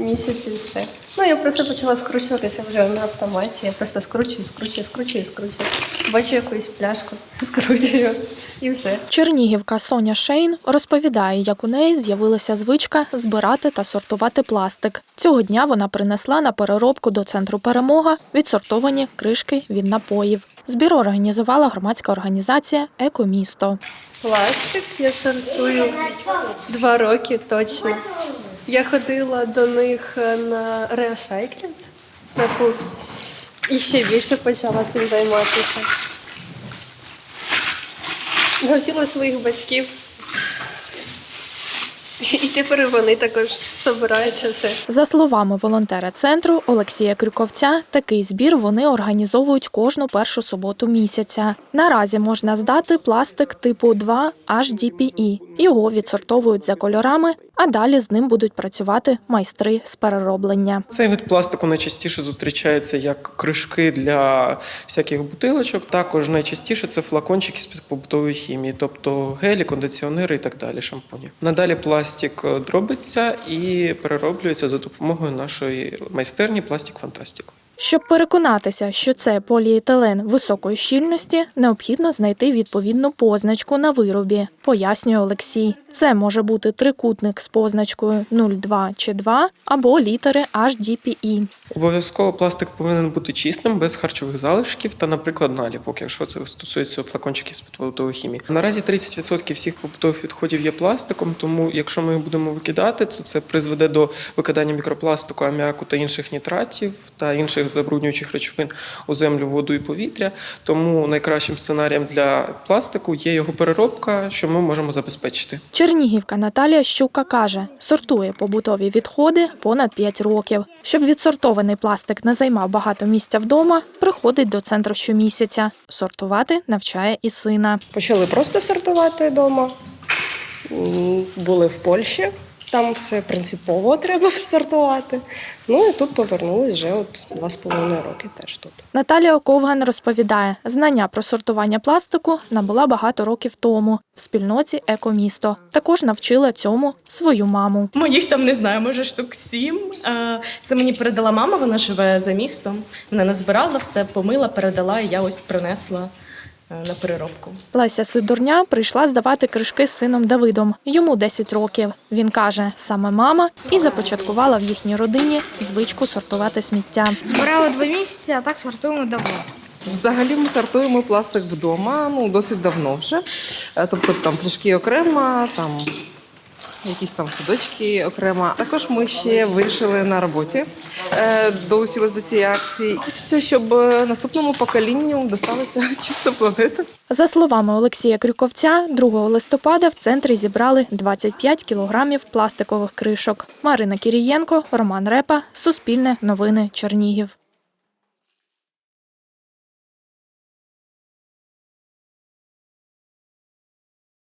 місяць і все. Ну, я просто почала скручуватися вже на автоматі. Я просто скручую, скручую, скручую, скручую. Бачу якусь пляшку, скручую і все. Чернігівка Соня Шейн розповідає, як у неї з'явилася звичка збирати та сортувати пластик. Цього дня вона принесла на переробку до центру перемога відсортовані кришки від напоїв. Збір організувала громадська організація Екомісто. Пластик я сортую два роки точно. Я ходила до них е, на реосайклінг на курс. І ще більше почала цим займатися. Навчила своїх батьків. І тепер вони також збирають це все. За словами волонтера центру Олексія Крюковця, такий збір вони організовують кожну першу суботу місяця. Наразі можна здати пластик типу 2 HDPE. Його відсортовують за кольорами, а далі з ним будуть працювати майстри з перероблення. Цей вид пластику найчастіше зустрічається як кришки для всяких бутилочок. Також найчастіше це флакончики з побутової хімії, тобто гелі, кондиціонери і так далі, шампуні. Надалі пластик е, дробиться і перероблюється за допомогою нашої майстерні Пластик Фантастик. Щоб переконатися, що це поліетилен високої щільності, необхідно знайти відповідну позначку на виробі, пояснює Олексій. Це може бути трикутник з позначкою 02 чи 2 або літери HDPE. Обов'язково пластик повинен бути чистим, без харчових залишків та, наприклад, наліпок, якщо це стосується флакончиків з побутової хімії. Наразі 30% всіх побутових відходів є пластиком, тому якщо ми їх будемо викидати, то це призведе до викидання мікропластику, аміаку та інших нітратів та інших забруднюючих речовин у землю, воду і повітря. Тому найкращим сценарієм для пластику є його переробка, що ми можемо забезпечити. Чернігівка Наталія Щука каже, сортує побутові відходи понад 5 років. Щоб відсортований пластик не займав багато місця вдома, приходить до центру щомісяця. Сортувати навчає і сина. Почали просто сортувати вдома. Були в Польщі, там все принципово треба сортувати. Ну і тут повернулись вже от два з половиною роки теж тут. Наталія Ковган розповідає, знання про сортування пластику набула багато років тому в спільноті Екомісто. Також навчила цьому свою маму. Моїх там не знаю, може штук сім. Це мені передала мама, вона живе за містом. Вона назбирала все, помила, передала, і я ось принесла на переробку. Леся Сидорня прийшла здавати кришки з сином Давидом. Йому 10 років. Він каже, саме мама і започаткувала в їхній родині звичку сортувати сміття. Збирали два місяці, а так сортуємо давно. Взагалі ми сортуємо пластик вдома, ну досить давно вже. Е, Тобто там пляшки окремо, там якісь там судочки окремо. Також ми ще вирішили на роботі, е, долучились до цієї акції. Хочеться, щоб е, наступному поколінню досталася чиста планета. За словами Олексія Крюковця, 2 листопада в центрі зібрали 25 кілограмів пластикових кришок. Марина Кірієнко, Роман Репа, Суспільне новини Чернігів.